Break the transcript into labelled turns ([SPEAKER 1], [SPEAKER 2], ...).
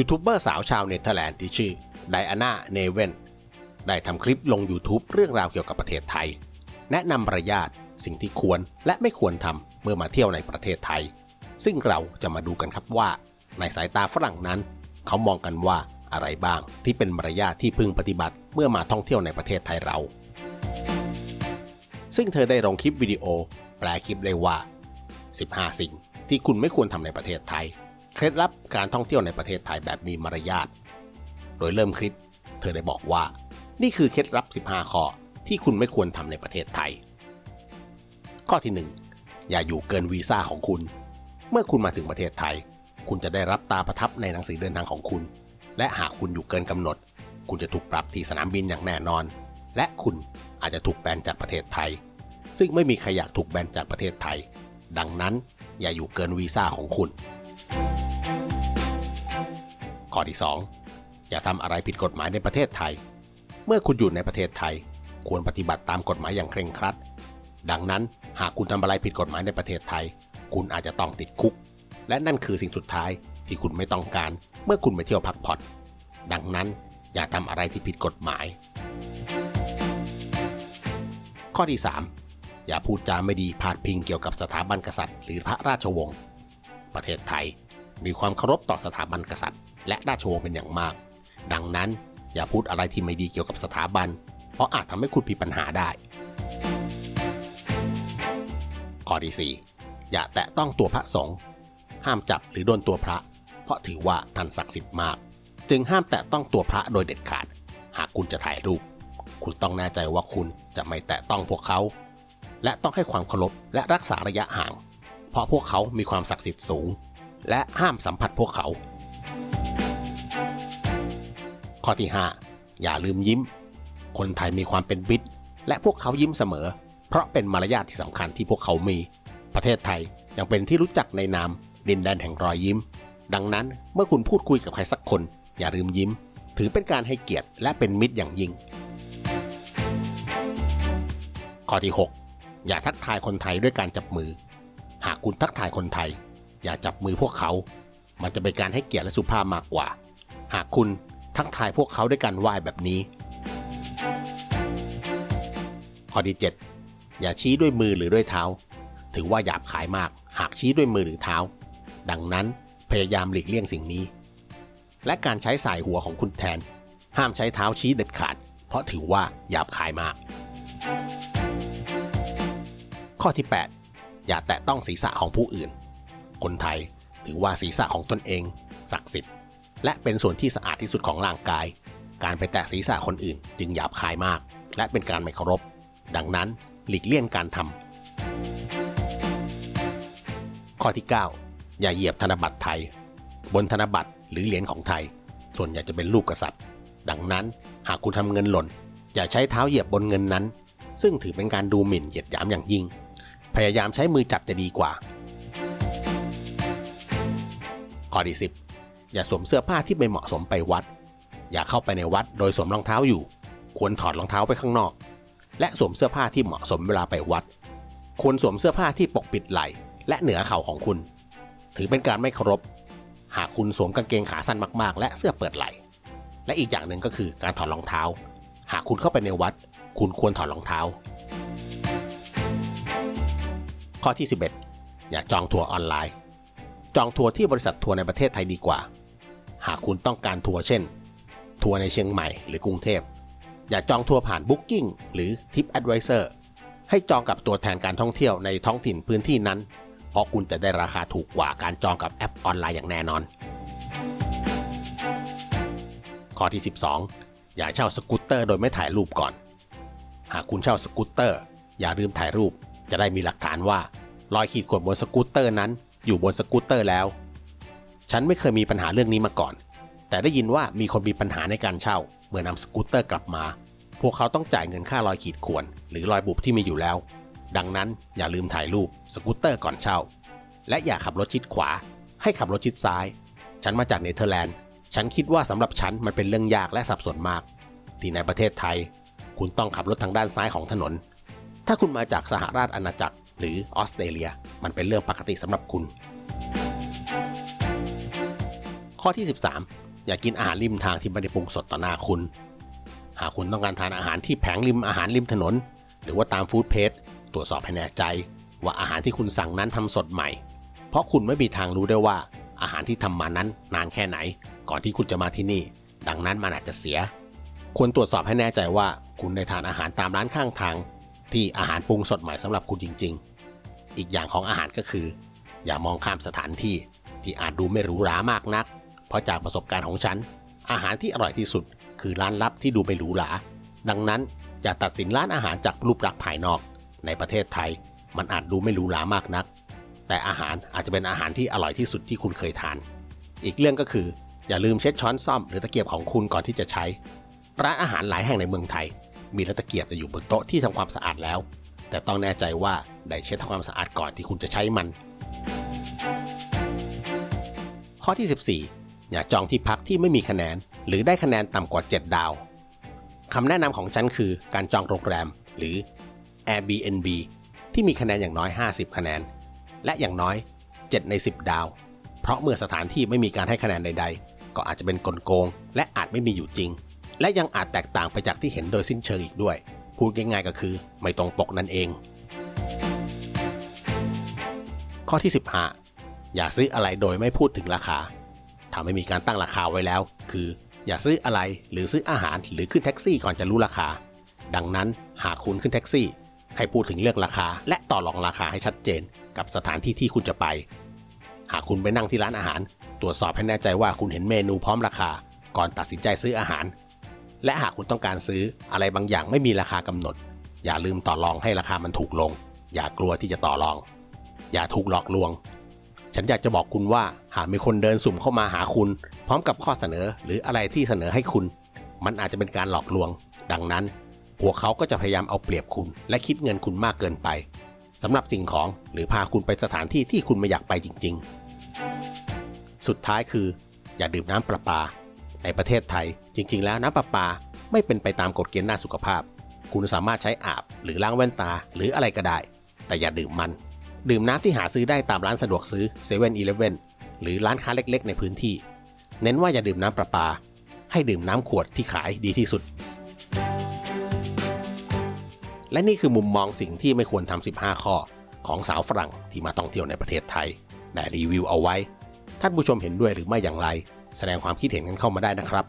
[SPEAKER 1] ยูทูบเบอร์สาวชาวเนเธอร์แลนด์ที่ชื่อไดอาน่าเนเวนได้ทำคลิปลง YouTube เรื่องราวเกี่ยวกับประเทศไทย แนะนำมารยาทสิ่งที่ควรและไม่ควรทำเมื่อมาเที่ยวในประเทศไทย ซึ่งเราจะมาดูกันครับว่า ในสายตาฝรั่งนั้น เขามองกันว่าอะไรบ้างที่เป็นมารยาทที่พึงปฏิบัติเมื่อมาท่องเที่ยวในประเทศไทยเรา ซึ่งเธอได้ลงคลิปวิดีโอ แปลคลิปเลยว่า 15 สิ่งที่คุณไม่ควรทำในประเทศไทย เคล็ดลับการท่องเที่ยวในประเทศไทยแบบมีมารยาท โดยเริ่มคลิป เธอได้บอกว่า นี่คือเคล็ดลับ 15 ข้อที่คุณไม่ควรทำในประเทศไทย ข้อที่ 1 อย่าอยู่เกินวีซ่าของคุณ เมื่อคุณมาถึงประเทศไทย คุณจะได้รับตาประทับในหนังสือเดินทางของคุณ และหากคุณอยู่เกินกำหนด คุณจะถูกปรับที่สนามบินอย่างแน่นอน และคุณอาจจะถูกแบนจากประเทศไทย ซึ่งไม่มีใครอยากถูกแบนจากประเทศไทย ดังนั้นอย่าอยู่เกินวีซ่าของคุณ ข้อที่ 2 อย่าทำอะไรผิดกฎหมายในประเทศไทย เมื่อคุณอยู่ในประเทศไทย ควรปฏิบัติตามกฎหมายอย่างเคร่งครัด ดังนั้นหากคุณทำอะไรผิดกฎหมายในประเทศไทย คุณอาจจะต้องติดคุก และนั่นคือสิ่งสุดท้ายที่คุณไม่ต้องการ เมื่อคุณไปเที่ยวพักผ่อน ดังนั้นอย่าทำอะไรที่ผิดกฎหมาย ข้อที่ 3 อย่าพูดจาไม่ดีพาดพิงเกี่ยวกับสถาบันกษัตริย์ หรือพระราชวงศ์ประเทศไทย มีความเคารพต่อสถาบันกษัตริย์ และราชวงศ์เป็นอย่างมาก ดังนั้นอย่าพูดอะไรที่ไม่ดีเกี่ยวกับสถาบัน เพราะอาจทำให้คุณมีปัญหาได้ ข้อที่ 4 อย่าแตะต้องตัวพระสงฆ์ห้ามจับหรือโดนตัวพระ เพราะถือว่าท่านศักดิ์สิทธิ์มาก จึงห้ามแตะต้องตัวพระโดยเด็ดขาด หากคุณจะถ่ายรูป คุณต้องแน่ใจว่าคุณจะไม่แตะต้องพวกเขา และต้องให้ความเคารพและรักษาระยะห่าง เพราะพวกเขามีความศักดิ์สิทธิ์สูง และห้ามสัมผัสพวกเขา ข้อที่ 5 อย่าลืมยิ้ม คนไทยมีความเป็นมิตร และพวกเขายิ้มเสมอ เพราะเป็นมารยาทที่สำคัญที่พวกเขามี ประเทศไทยยังเป็นที่รู้จักในนามดินแดนแห่งรอยยิ้ม ดังนั้นเมื่อคุณพูดคุยกับใครสักคน อย่าลืมยิ้ม ถือเป็นการให้เกียรติและเป็นมิตรอย่างยิ่ง ข้อที่ 6 อย่าทักทายคนไทยด้วยการจับมือ หากคุณทักทายคนไทย อย่าจับมือพวกเขา มันจะเป็นการให้เกียรติและสุภาพมากกว่า หากคุณทักทายพวกเขาด้วยการไหว้แบบนี้ ข้อที่ 7 อย่าชี้ด้วยมือหรือด้วยเท้า ถือว่าหยาบขายมาก หากชี้ด้วยมือหรือเท้า ดังนั้นพยายามหลีกเลี่ยงสิ่งนี้ และการใช้สายหัวของคุณแทน ห้ามใช้เท้าชี้เด็ดขาด เพราะถือว่าหยาบขายมาก ข้อที่ 8 อย่าแตะต้องศีรษะของผู้อื่น คนไทย ถือว่าศีรษะของตนเองศักดิ์สิทธิ์ และเป็นส่วนที่สะอาดที่สุดของร่างกาย การไปแตะศีรษะคนอื่น จึงหยาบคายมาก และเป็นการไม่เคารพ ดังนั้นหลีกเลี่ยงการทำข้อที่ 9 อย่าเหยียบธนบัตรไทย บนธนบัตรหรือเหรียญของไทย ส่วนใหญ่จะเป็นรูปกษัตริย์ ดังนั้นหากคุณทำเงินหล่น อย่าใช้เท้าเหยียบบนเงินนั้น ซึ่งถือเป็นการดูหมิ่นเหยียดหยามอย่างยิ่ง พยายามใช้มือจับจะดีกว่า ข้อที่10 อย่าสวมเสื้อผ้าที่ไม่เหมาะสมไปวัด อย่าเข้าไปในวัดโดยสวมรองเท้าอยู่ ควรถอดรองเท้าไปข้างนอก และสวมเสื้อผ้าที่เหมาะสมเวลาไปวัด ควรสวมเสื้อผ้าที่ปกปิดไหล่และเหนือเข่าของคุณ ถือเป็นการไม่เคารพ หากคุณสวมกางเกงขาสั้นมากๆ และเสื้อเปิดไหล่ และอีกอย่างหนึ่งก็คือการถอดรองเท้า หากคุณเข้าไปในวัด คุณควรถอดรองเท้า ข้อที่ 11 อย่าจองทัวร์ออนไลน์ จองทัวร์ที่บริษัททัวร์ในประเทศไทยดีกว่า หากคุณต้องการทัวร์เช่น ทัวร์ในเชียงใหม่หรือกรุงเทพ อย่าจองทัวร์ผ่าน Booking หรือ Tip Advisor ให้จองกับตัวแทนการท่องเที่ยวในท้องถิ่นพื้นที่นั้น เพราะคุณจะได้ราคาถูกกว่าการจองกับแอปออนไลน์อย่างแน่นอน ข้อที่ 12 อย่าเช่าสกูตเตอร์โดยไม่ถ่ายรูปก่อน หากคุณเช่าสกูตเตอร์ อย่าลืมถ่ายรูป จะได้มีหลักฐานว่า รอยขีดข่วนบนสกูตเตอร์นั้น อยู่บนสกูตเตอร์แล้ว ฉันไม่เคยมีปัญหาเรื่องนี้มาก่อน แต่ได้ยินว่ามีคนมีปัญหาในการเช่า เมื่อนำสกูตเตอร์กลับมา พวกเขาต้องจ่ายเงินค่ารอยขีดข่วน หรือรอยบุบที่มีอยู่แล้ว ดังนั้นอย่าลืมถ่ายรูปสกูตเตอร์ก่อนเช่า และอย่าขับรถชิดขวา ให้ขับรถชิดซ้าย ฉันมาจากเนเธอร์แลนด์ ฉันคิดว่าสำหรับฉันมันเป็นเรื่องยากและสับสนมาก ที่ในประเทศไทย คุณต้องขับรถทางด้านซ้ายของถนน ถ้าคุณมาจากสหราชอาณาจักร หรือออสเตรเลีย มันเป็นเรื่องปกติสำหรับคุณ ข้อที่ 13 อย่ากินอาหารริมทางที่ไม่ได้ปรุงสดต่อหน้าคุณ หากคุณต้องการทานอาหารที่แผงริมอาหารริมถนน หรือว่าตามฟู้ดเพจตรวจสอบให้แน่ใจ ว่าอาหารที่คุณสั่งนั้นทำสดใหม่ เพราะคุณไม่มีทางรู้ได้ว่า อาหารที่ทำมานั้นนานแค่ไหน ก่อนที่คุณจะมาที่นี่ ดังนั้นมันอาจจะเสีย ควรตรวจสอบให้แน่ใจว่า คุณได้ทานอาหารตามร้านข้างทาง ที่อาหารปรุงสดใหม่สำหรับคุณจริง ๆ อีกอย่างของอาหารก็คือ อย่ามองข้ามสถานที่ที่อาจดูไม่หรูหรามากนัก เพราะจากประสบการณ์ของฉัน อาหารที่อร่อยที่สุด คือร้านลับที่ดูไม่หรูหรา ดังนั้นอย่าตัดสินร้านอาหารจากรูปลักษณ์ภายนอก ในประเทศไทย มันอาจดูไม่หรูหรามากนัก แต่อาหารอาจจะเป็นอาหารที่อร่อยที่สุดที่คุณเคยทาน อีกเรื่องก็คือ อย่าลืมเช็ดช้อนซ่อมหรือตะเกียบของคุณก่อนที่จะใช้ ร้านอาหารหลายแห่งในเมืองไทย มีตะเกียบจะอยู่บนโต๊ะที่ทำความสะอาดแล้ว แต่ต้องแน่ใจว่าได้เช็ดทำความสะอาดก่อนที่คุณจะใช้มัน ข้อที่ 14 อย่าจองที่พักที่ไม่มีคะแนน หรือได้คะแนนต่ำกว่า 7 ดาวคำแนะนำของฉันคือการจองโรงแรมหรือ Airbnb ที่มีคะแนนอย่างน้อย 50 คะแนน และอย่างน้อย 7 ใน 10 ดาว เพราะเมื่อสถานที่ไม่มีการให้คะแนนใด ๆ ก็อาจจะเป็นกลโกง และอาจไม่มีอยู่จริง และยังอาจแตกต่างไปจากที่เห็นโดยสิ้นเชิงอีกด้วย พูดง่ายๆก็คือ ไม่ตรงปกนั่นเอง ข้อที่ 15 อย่าซื้ออะไรโดยไม่พูดถึงราคาถ้าไม่มีการตั้งราคาไว้แล้ว คือ อย่าซื้ออะไรหรือซื้ออาหารหรือขึ้นแท็กซี่ก่อนจะรู้ราคา ดังนั้นหากคุณขึ้นแท็กซี่ ให้พูดถึงเรื่องราคา และต่อรองราคาให้ชัดเจน กับสถานที่ที่คุณจะไป หากคุณไปนั่งที่ร้านอาหาร ตรวจสอบให้แน่ใจว่าคุณเห็นเมนูพร้อมราคา ก่อนตัดสินใจซื้ออาหาร และหากคุณต้องการซื้ออะไรบางอย่างไม่มีราคากำหนด อย่าลืมต่อรองให้ราคามันถูกลง อย่ากลัวที่จะต่อรอง อย่าถูกหลอกลวง ฉันอยากจะบอกคุณว่าหากมีคนเดินสุ่มเข้ามาหาคุณ พร้อมกับข้อเสนอหรืออะไรที่เสนอให้คุณ มันอาจจะเป็นการหลอกลวง ดังนั้นพวกเขาก็จะพยายามเอาเปรียบคุณ และคิดเงินคุณมากเกินไปสำหรับสิ่งของหรือพาคุณไปสถานที่ที่คุณไม่อยากไปจริง ๆ สุดท้ายคือ อย่าดื่มน้ำประปา ในประเทศไทย จริง ๆ แล้วน้ำประปาไม่เป็นไปตามกฎเกณฑ์ด้าสุขภาพ คุณสามารถใช้อาบหรือล้างแว่นตาหรืออะไรก็ได้ แต่อย่าดื่มมัน ดื่มน้ำที่หาซื้อได้ตามร้านสะดวกซื้อ7 e เ e ่ e อหรือร้านค้าเล็ก ๆ ในพื้นที่ เน้นว่าอย่าดื่มน้ำประปา ให้ดื่มน้ำขวดที่ขายดีที่สุด และนี่คือมุมมองสิ่งที่ไม่ควรทำ15 ข้อ ของสาวฝรั่งที่มาท่องเที่ยวในประเทศไทยได้รีวิวเอาไว้ ท่านผู้ชมเห็นด้วยหรือไม่อย่างไร แสดงความคิดเห็นกันเข้ามาได้นะครับ